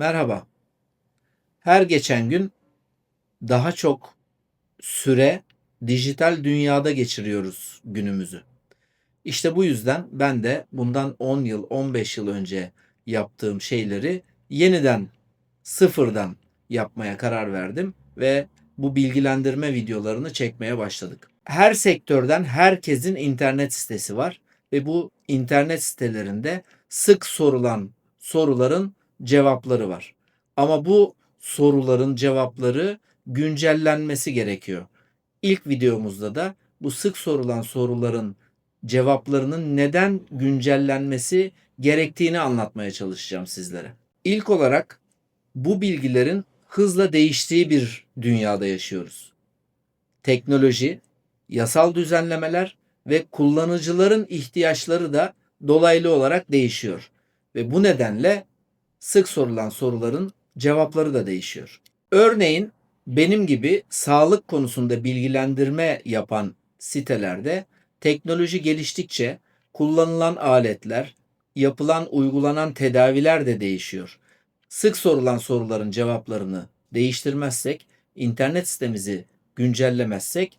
Merhaba. Her geçen gün daha çok süre dijital dünyada geçiriyoruz günümüzü. İşte bu yüzden ben de bundan 10 yıl, 15 yıl önce yaptığım şeyleri yeniden sıfırdan yapmaya karar verdim ve bu bilgilendirme videolarını çekmeye başladık. Her sektörden herkesin internet sitesi var ve bu internet sitelerinde sık sorulan soruların cevapları var. Ama bu soruların cevapları güncellenmesi gerekiyor. İlk videomuzda da bu sık sorulan soruların cevaplarının neden güncellenmesi gerektiğini anlatmaya çalışacağım sizlere. İlk olarak bu bilgilerin hızla değiştiği bir dünyada yaşıyoruz. Teknoloji, yasal düzenlemeler ve kullanıcıların ihtiyaçları da dolaylı olarak değişiyor. Ve bu nedenle sık sorulan soruların cevapları da değişiyor. Örneğin benim gibi sağlık konusunda bilgilendirme yapan sitelerde teknoloji geliştikçe kullanılan aletler, yapılan uygulanan tedaviler de değişiyor. Sık sorulan soruların cevaplarını değiştirmezsek, internet sitemizi güncellemezsek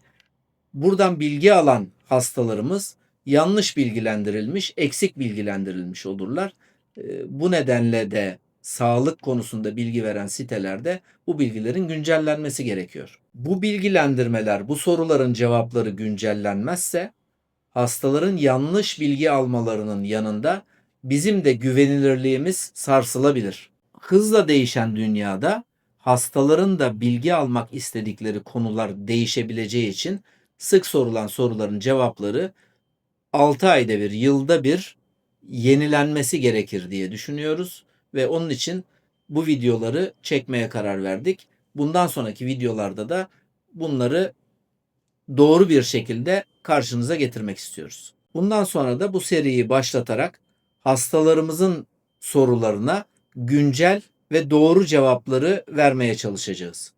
buradan bilgi alan hastalarımız yanlış bilgilendirilmiş, eksik bilgilendirilmiş olurlar. Bu nedenle de sağlık konusunda bilgi veren sitelerde bu bilgilerin güncellenmesi gerekiyor. Bu bilgilendirmeler, bu soruların cevapları güncellenmezse hastaların yanlış bilgi almalarının yanında bizim de güvenilirliğimiz sarsılabilir. Hızla değişen dünyada hastaların da bilgi almak istedikleri konular değişebileceği için sık sorulan soruların cevapları 6 ayda bir, yılda bir yenilenmesi gerekir diye düşünüyoruz ve onun için bu videoları çekmeye karar verdik. Bundan sonraki videolarda da bunları doğru bir şekilde karşınıza getirmek istiyoruz. Bundan sonra da bu seriyi başlatarak hastalarımızın sorularına güncel ve doğru cevapları vermeye çalışacağız.